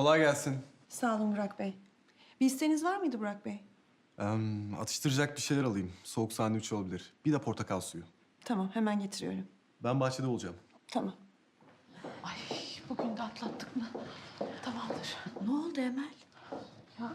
Kolay gelsin. Sağ olun Burak Bey. Bir isteğiniz var mıydı Burak Bey? Ee, atıştıracak bir şeyler alayım. Soğuk sandviç olabilir. Bir de portakal suyu. Tamam, hemen getiriyorum. Ben bahçede olacağım. Tamam. Ay bugün de atlattık mı? Tamamdır. Ne oldu Emel? Ya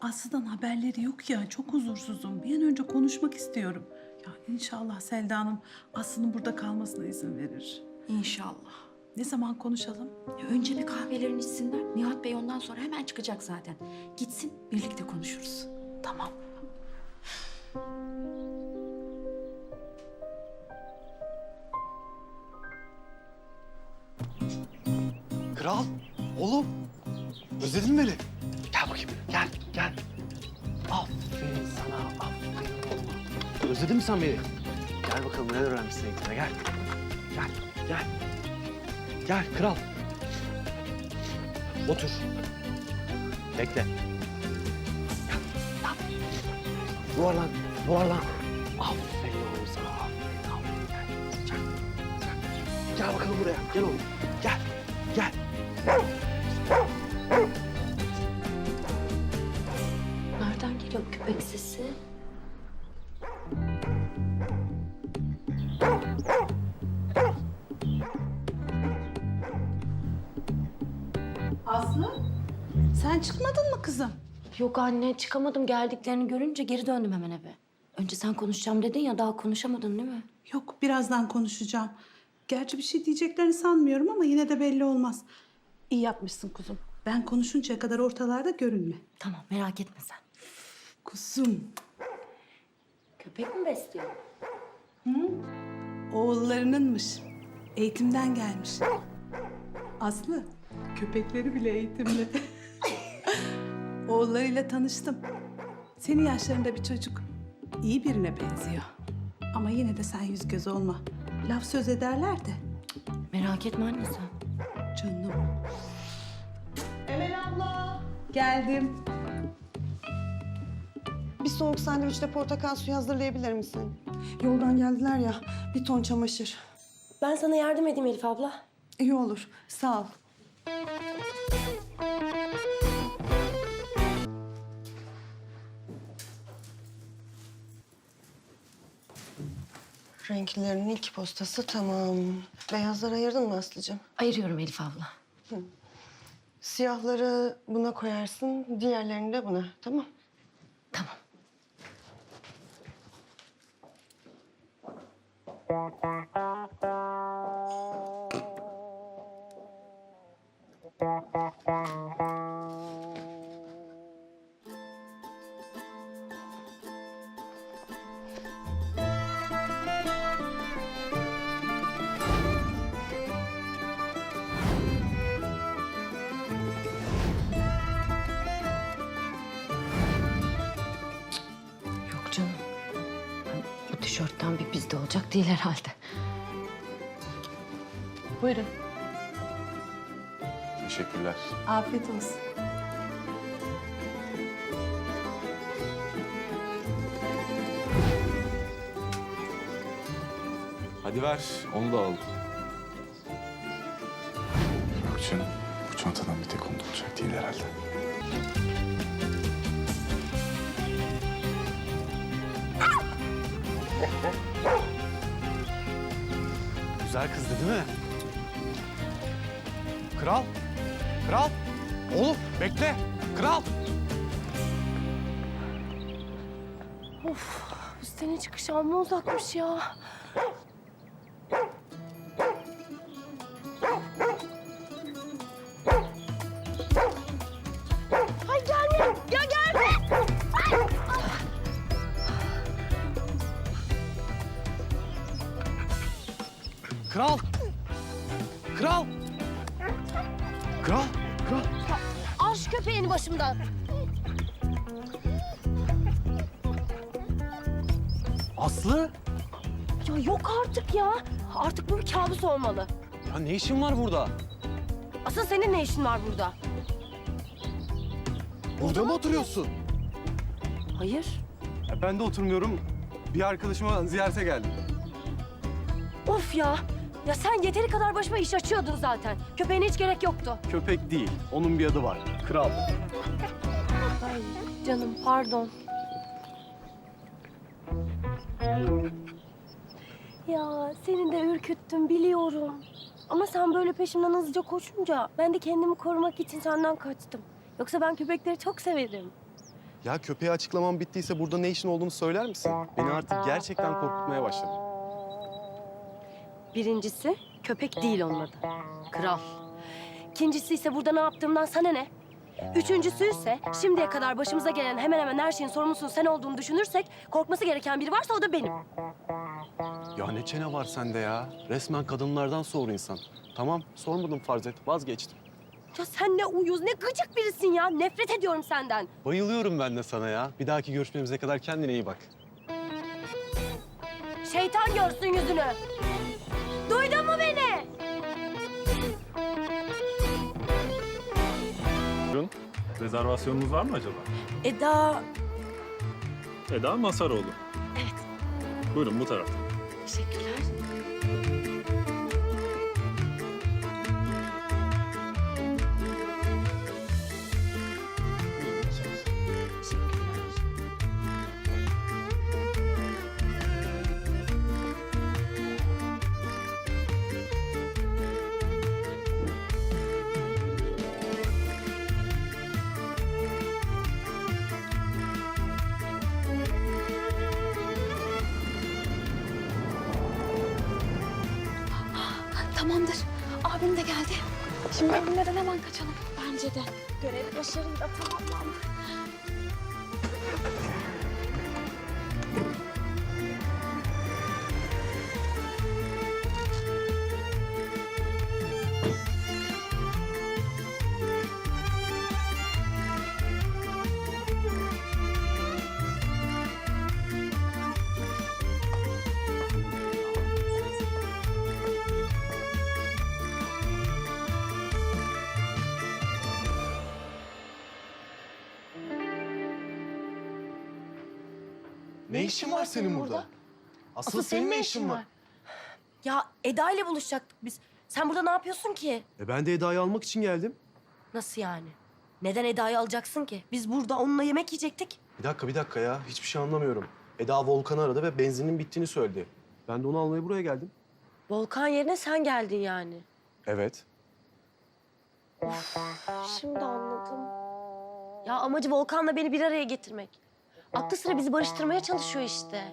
Aslı'dan haberleri yok ya. Çok huzursuzum. Bir an önce konuşmak istiyorum. Ya inşallah Selda Hanım Aslı'nın burada kalmasına izin verir. İnşallah. Ne zaman konuşalım? Ya önce bir kahvelerini içsinler. Nihat Bey ondan sonra hemen çıkacak zaten. Gitsin birlikte konuşuruz. Tamam. Kral, oğlum. Özledin mi beni? Gel bakayım, gel, gel. Aferin sana, aferin oğlum. Özledin mi sen beni? Gel bakalım neler öğrenmişsin eğitimde, gel. Gel, gel. Gel kral. Otur. Bekle. Yap. Yuvarlan. Aferin oğlum sana, gel, gel. Gel bakalım buraya, gel oğlum. Gel, gel. Nereden geliyor köpek sesi? Aslı? Sen çıkmadın mı kızım? Yok anne çıkamadım geldiklerini görünce geri döndüm hemen eve. Önce sen konuşacağım dedin ya daha konuşamadın değil mi? Yok birazdan konuşacağım. Gerçi bir şey diyeceklerini sanmıyorum ama yine de belli olmaz. İyi yapmışsın kuzum. Ben konuşuncaya kadar ortalarda görünme. Tamam merak etme sen. Kuzum. Köpek mi besliyor? Oğullarınınmış. Eğitimden gelmiş. Aslı, köpekleri bile eğitimli. Oğullarıyla tanıştım. Senin yaşlarında bir çocuk. İyi birine benziyor. Ama yine de sen yüz göz olma. Laf söz ederler de. Merak etme anne sen. Canım. Emel abla. Geldim. Bir soğuk sandviçle portakal suyu hazırlayabilir misin? Yoldan geldiler ya, bir ton çamaşır. Ben sana yardım edeyim Elif abla. İyi olur, sağ ol. Renklerin ilk postası tamam. Beyazları ayırdın mı Aslı'cığım? Ayırıyorum Elif abla. Siyahları buna koyarsın, diğerlerini de buna. Tamam. Tamam. Değil herhalde. Buyurun. Teşekkürler. Afiyet olsun. Hadi ver, onu da al. Yok canım, bu çantadan bir tek onda olacak değil herhalde. Güzel kızdı değil mi? Kral, kral. Oğlum bekle, kral. Senin çıkış amma uzakmış ya. Başımdan. Aslı. Ya yok artık ya. Artık bu bir kabus olmalı. Ya ne işin var burada? Asıl senin ne işin var burada? Burada mı oturuyorsun? Hayır. Ya ben de oturmuyorum. Bir arkadaşıma ziyarete geldim. Of ya. Ya sen yeteri kadar başıma iş açıyordun zaten. Köpeğine hiç gerek yoktu. Köpek değil. Onun bir adı var. Kral. Ay canım pardon. Ya seni de ürküttüm biliyorum. Ama sen böyle peşimden hızlıca koşunca ben de kendimi korumak için senden kaçtım. Yoksa ben köpekleri çok severim. Ya köpeğe açıklamam bittiyse burada ne işin olduğunu söyler misin? Beni artık gerçekten korkutmaya başladı. Birincisi köpek değil onun adı. Kral. İkincisi ise burada ne yaptığımdan sana ne? Üçüncüsü ise şimdiye kadar başımıza gelen hemen hemen her şeyin sorumlusunun sen olduğunu düşünürsek korkması gereken biri varsa o da benim. Ya ne çene var sende ya? Resmen kadınlardan soğur insan. Tamam, sormadım farz et. Vazgeçtim. Ya sen ne uyuz ne gıcık birisin ya. Nefret ediyorum senden. Bayılıyorum ben de sana ya. Bir dahaki görüşmemize kadar kendine iyi bak. Şeytan görsün yüzünü. Rezervasyonunuz var mı acaba? Eda... Eda Masaroğlu. Evet. Buyurun bu tarafta. Tamamdır. Abim de geldi. Şimdi bunlardan hemen kaçalım. Bence de. Görev başarıyla tamamlandı. Ne işin var senin burada? Asıl, senin ne işin var? Ya Eda ile buluşacaktık biz. Sen burada ne yapıyorsun ki? E ben de Eda'yı almak için geldim. Nasıl yani? Neden Eda'yı alacaksın ki? Biz burada onunla yemek yiyecektik. Bir dakika, bir dakika ya. Hiçbir şey anlamıyorum. Eda Volkan'ı aradı ve benzinin bittiğini söyledi. Ben de onu almaya buraya geldim. Volkan yerine sen geldin yani. Evet. Şimdi anladım. Ya amacı Volkan'la beni bir araya getirmek. Aklı sıra bizi barıştırmaya çalışıyor işte.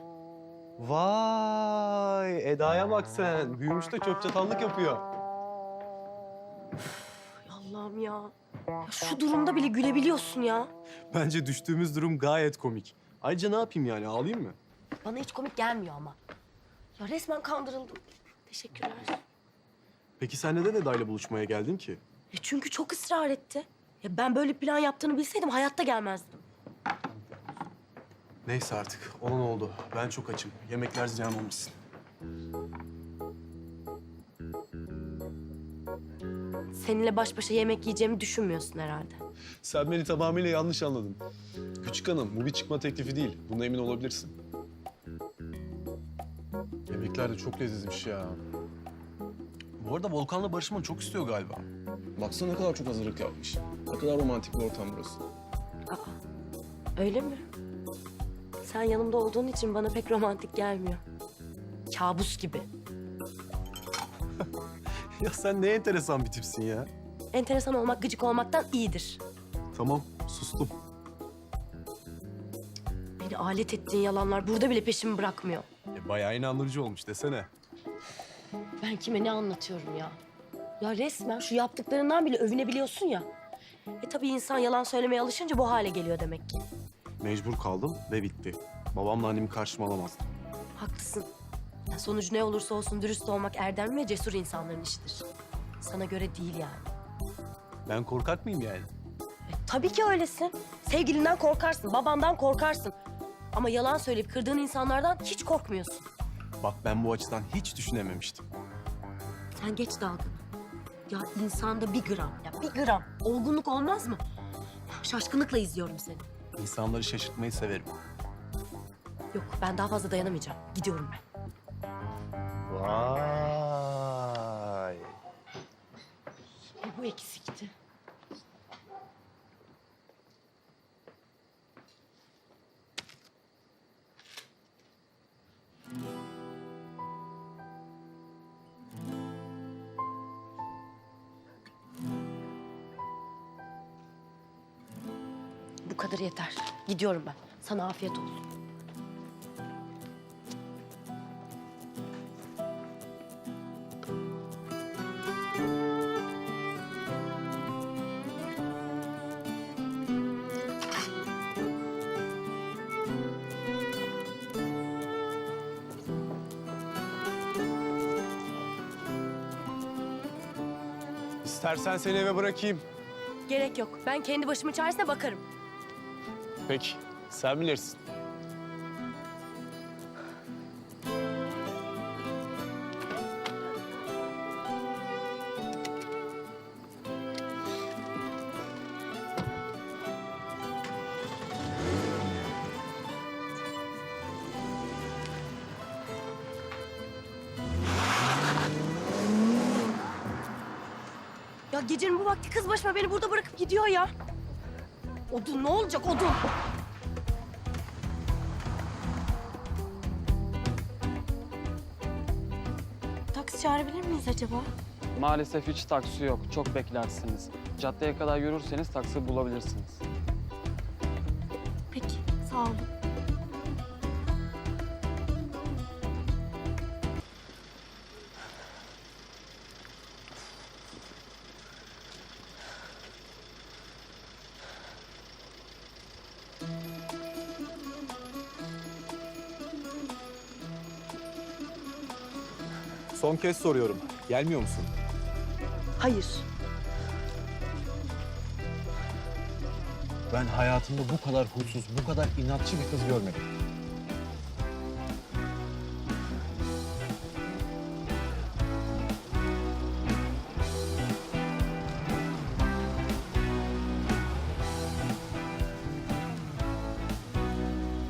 Vay, Eda'ya bak sen. Büyümüş de çöp çatallık yapıyor. Allah'ım ya. ya. Şu durumda bile gülebiliyorsun ya. Bence düştüğümüz durum gayet komik. Ayrıca ne yapayım yani, ağlayayım mı? Bana hiç komik gelmiyor ama. Ya resmen kandırıldım. Teşekkürler. Peki sen neden Eda'yla buluşmaya geldin ki? Ya çünkü çok ısrar etti. Ya ben böyle plan yaptığını bilseydim hayatta gelmezdim. Neyse artık, olan oldu. Ben çok açım. Yemekler ziyan olmasın. Seninle baş başa yemek yiyeceğimi düşünmüyorsun herhalde. Sen beni tamamıyla yanlış anladın. Küçük hanım, bu bir çıkma teklifi değil. Buna emin olabilirsin. Yemekler de çok lezzetmiş ya. Bu arada Volkan'la barışmanı çok istiyor galiba. Baksana ne kadar çok hazırlık yapmış. Ne kadar romantik bir ortam burası. Öyle mi? Sen yanımda olduğun için bana pek romantik gelmiyor. Kabus gibi. ya sen ne enteresan bir tipsin ya. Enteresan olmak gıcık olmaktan iyidir. Tamam, sustum. Beni alet ettiğin yalanlar burada bile peşimi bırakmıyor. E, bayağı inandırıcı olmuş desene. Ben kime ne anlatıyorum ya? Ya resmen şu yaptıklarından bile övünebiliyorsun ya. E tabii insan yalan söylemeye alışınca bu hale geliyor demek ki. Mecbur kaldım ve bitti. Babamla annemi karşıma alamazdım. Haklısın. Ya sonucu ne olursa olsun dürüst olmak erdemli ve cesur insanların işidir. Sana göre değil yani. Ben korkak mıyım yani? E, tabii ki öylesin. Sevgilinden korkarsın, babandan korkarsın. Ama yalan söyleyip kırdığın insanlardan hiç korkmuyorsun. Bak ben bu açıdan hiç düşünememiştim. Sen geç dalgını. Ya insanda bir gram, ya bir gram olgunluk olmaz mı? Şaşkınlıkla izliyorum seni. İnsanları şaşırtmayı severim. Yok ben daha fazla dayanamayacağım. Gidiyorum ben. Vay. Bu eksikti. Bu kadar yeter. Gidiyorum ben. Sana afiyet olsun. İstersen seni eve bırakayım. Gerek yok. Ben kendi başımın çaresine bakarım. Peki, sen bilirsin. Ya gecenin bu vakti kız başıma beni burada bırakıp gidiyor ya. Odun ne olacak odun? Taksi çağırabilir miyiz acaba? Maalesef hiç taksi yok. Çok beklersiniz. Caddeye kadar yürürseniz taksi bulabilirsiniz. Peki sağ olun. Kez soruyorum. Gelmiyor musun? Hayır. Ben hayatımda bu kadar huysuz, bu kadar inatçı bir kız görmedim.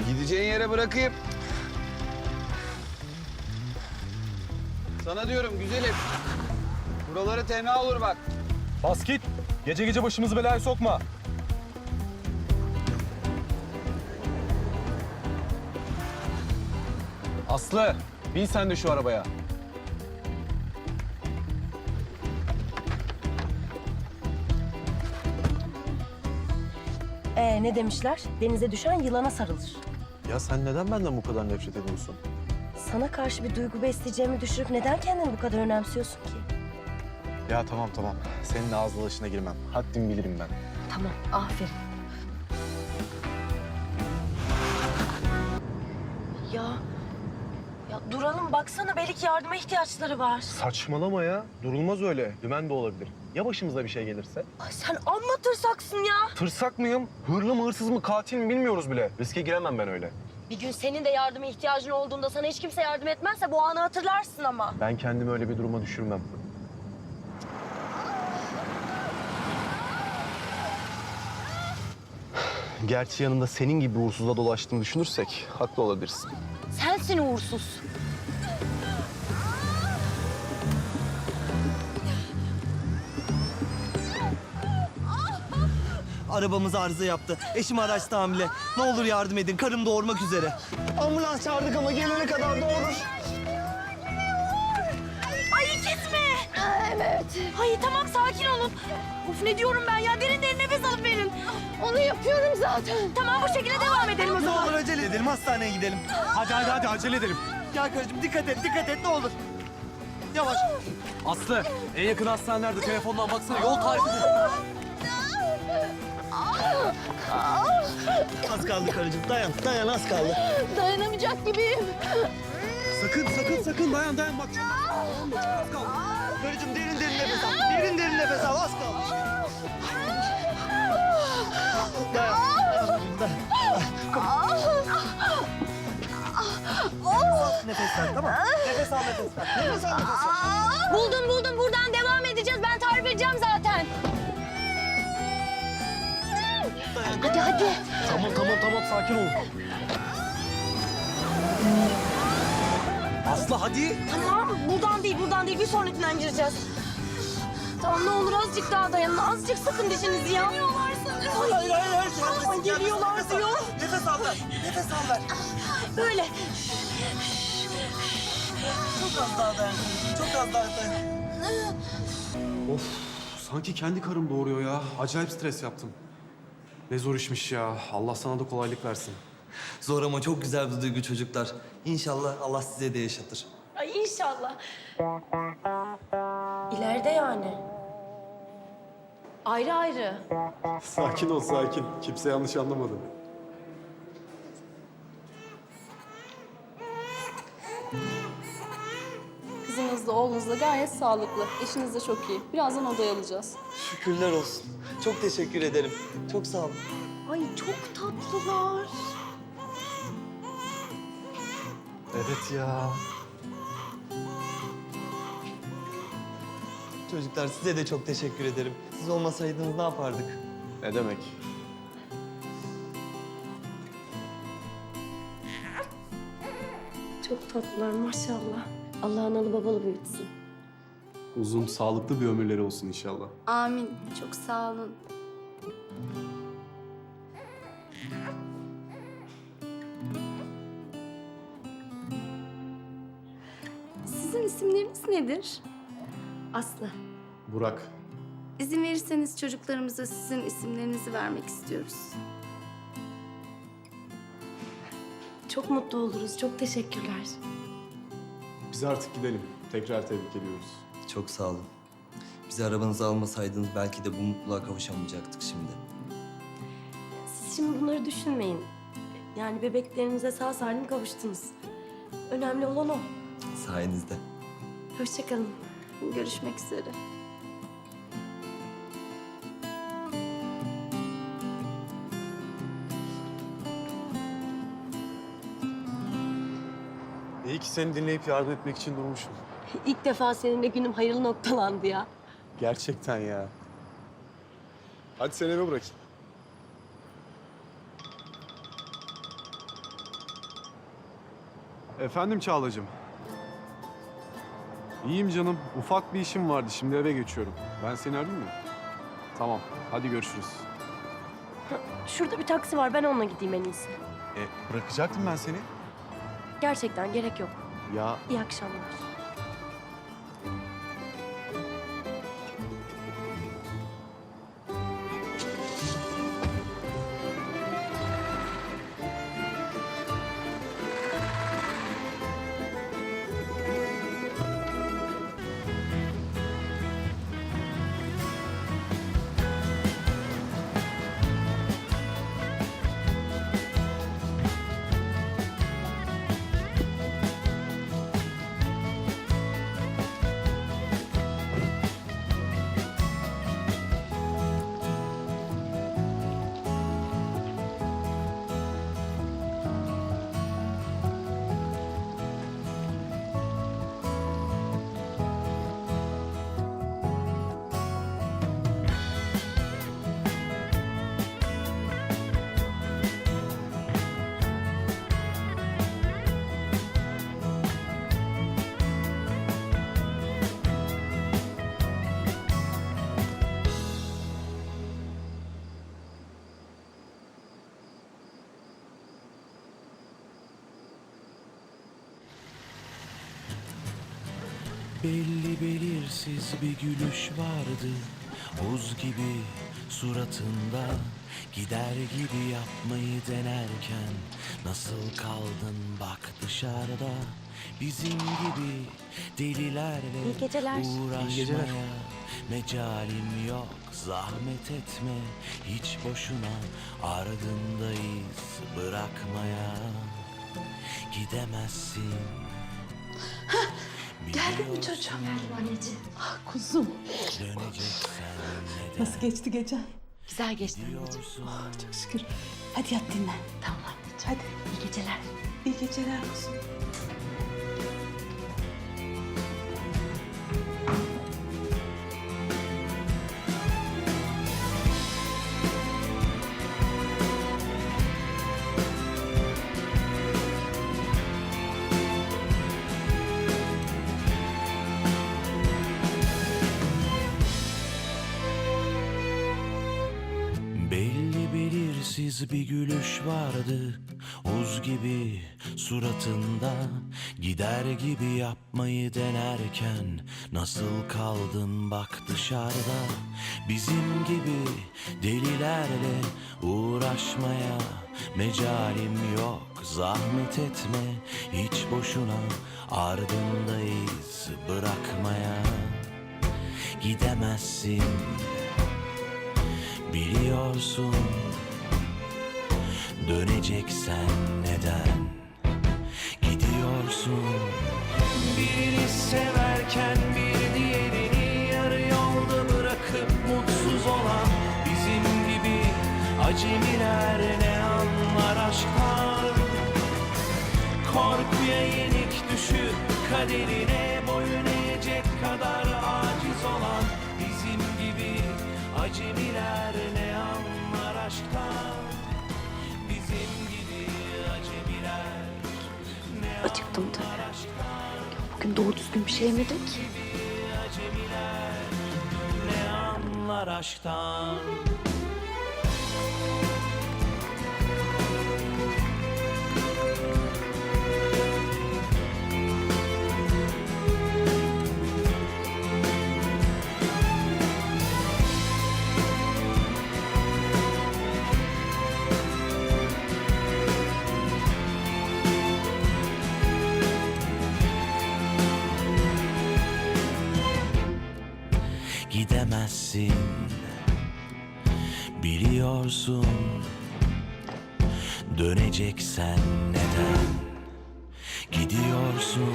Gideceğin yere bırakayım. Sana diyorum güzelim. Buraları tenha olur bak. Bas git. Gece gece başımızı belaya sokma. Aslı, bin sen de şu arabaya. Ee ne demişler? Denize düşen yılana sarılır. Ya sen neden benden bu kadar nefret ediyorsun? Sana karşı bir duygu besleyeceğimi düşürüp neden kendini bu kadar önemsiyorsun ki? Ya tamam tamam. Senin ağız dalaşına girmem. Haddim bilirim ben. Tamam, aferin. Ya, ya duralım baksana belki yardıma ihtiyaçları var. Saçmalama ya. Durulmaz öyle. Dümen de olabilir. Ya başımıza bir şey gelirse? Ay sen amma tırsaksın ya. Tırsak mıyım? Hırlı mı, hırsız mı, katil mi bilmiyoruz bile. Riske giremem ben öyle. Bir gün senin de yardıma ihtiyacın olduğunda sana hiç kimse yardım etmezse bu anı hatırlarsın ama. Ben kendimi öyle bir duruma düşürmem. Gerçi yanında senin gibi uğursuzla dolaştığımı düşünürsek haklı olabilirsin. Sensin uğursuz. Arabamız arıza yaptı. Eşim araçta hamile. Ne olur yardım edin. Karım doğurmak üzere. Ambulans çağırdık ama gelene kadar doğurur. Ay mi? Evet. Ay tamam sakin olun. Of ne diyorum ben ya derin derin nefes alıp verin. Onu yapıyorum zaten. Tamam bu şekilde devam edelim o Ne zaman. olur acele edelim. Hastaneye gidelim. Hadi hadi hadi acele edelim. Gel karıcığım dikkat et dikkat et ne olur. Yavaş. Aslı en yakın hastane nerede? Telefondan baksana yol tarifi. Az kaldı karıcığım. Dayan dayan az kaldı. Dayanamayacak gibiyim. Sakın sakın sakın dayan dayan bak. Karıcığım derin derin nefes al. Derin derin nefes al. Az kaldı. Dayan. Dayan. Nefes ver tamam. Nefes al nefes ver. Nefes al nefes al. Buldum buldum buradan devam edeceğiz. Hadi hadi. Tamam tamam tamam sakin ol. Aslı hadi. Tamam buradan değil buradan değil bir sonrakinden gireceğiz. Tamam ne olur azıcık daha dayanın. Azıcık sıkın dişinizi ya. Geliyorlar sanırım. Hayır hayır hayır. Ay, geliyorlar diyor. Nefes al ver. Nefes al ver. Böyle. Çok az daha dayan. Çok az daha dayan. Of sanki kendi karım doğuruyor ya. Acayip stres yaptım. Ne zor işmiş ya. Allah sana da kolaylık versin. Zor ama çok güzel bir duygu çocuklar. İnşallah Allah size de yaşatır. Ay inşallah. İleride yani. Ayrı ayrı. Sakin ol sakin. Kimse yanlış anlamadı. Kızınız da oğlunuz da gayet sağlıklı. Eşiniz de çok iyi. Birazdan odaya alacağız. Şükürler olsun. Çok teşekkür ederim. Çok sağ olun. Ay çok tatlılar. Evet ya. Çocuklar size de çok teşekkür ederim. Siz olmasaydınız ne yapardık? Ne demek? Çok tatlılar maşallah. Allah analı babalı büyütsün. Uzun, sağlıklı bir ömürleri olsun inşallah. Amin. Çok sağ olun. Sizin isimleriniz nedir? Aslı. Burak. İzin verirseniz çocuklarımıza sizin isimlerinizi vermek istiyoruz. Çok mutlu oluruz. Çok teşekkürler. Biz artık gidelim. Tekrar tebrik ediyoruz. Çok sağ olun. Bizi arabanıza almasaydınız belki de bu mutluluğa kavuşamayacaktık şimdi. Siz şimdi bunları düşünmeyin. Yani bebeklerinize sağ salim kavuştunuz. Önemli olan o. Sayenizde. Hoşçakalın. Görüşmek üzere. İyi ki seni dinleyip yardım etmek için durmuşum. İlk defa seninle günüm hayırlı noktalandı ya. Gerçekten ya. Hadi seni eve bırakayım. Efendim Çağlacığım. İyiyim canım. Ufak bir işim vardı. Şimdi eve geçiyorum. Ben seni arayayım mı? Tamam. Hadi görüşürüz. Şurada bir taksi var. Ben onunla gideyim en iyisi. E, bırakacaktım ben seni. Gerçekten gerek yok. Ya İyi akşamlar. Belli belirsiz bir gülüş vardı. Buz gibi suratında Gider gibi yapmayı denerken Nasıl kaldın bak dışarıda. Bizim gibi delilerle İyi geceler. uğraşmaya Mecalim yok. Zahmet etme Hiç boşuna ardındayız bırakmaya. Gidemezsin Geldi mi çocuğum? Anneciğim. Ah kuzum. Nasıl geçti gece? Güzel geçti anneciğim. diyorsun? Çok şükür. Hadi yat dinlen. Tamam anneciğim. Hadi. İyi geceler. İyi geceler kuzum. Bir gülüş vardı Uz gibi suratında Gider gibi yapmayı denerken Nasıl kaldın bak dışarıda Bizim gibi delilerle uğraşmaya Mecalim yok zahmet etme Hiç boşuna ardındayız bırakmaya Gidemezsin biliyorsun Döneceksen neden gidiyorsun? Birini severken bir diğerini yarı yolda bırakıp mutsuz olan Bizim gibi acemiler ne anlar aşktan? Korkuya yenik düşüp kaderine boyun eğecek kadar aciz olan Bizim gibi acemiler Bugün doğru düzgün bir şey yemedim ki. ne anlar aşktan Gidemezsin Biliyorsun. Döneceksen neden Gidiyorsun?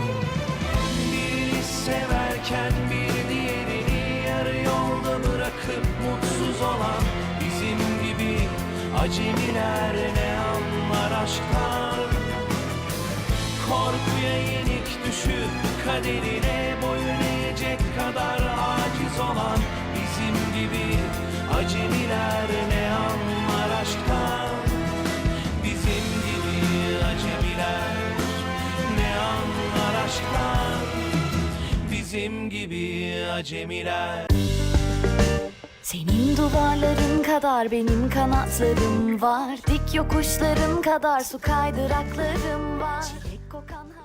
Birini severken bir diğerini yarı yolda bırakıp mutsuz olan Bizim gibi acemiler ne anlar aşktan? Korkuya yenik düşüp kaderine boyun eğecek kadar aciz olan Bizim gibi acemiler ne anlar aşktan Bizim gibi acemiler ne anlar aşktan Bizim gibi acemiler. Senin duvarların kadar benim kanatlarım var. Dik yokuşların kadar su kaydıraklarım var. Çilek kokan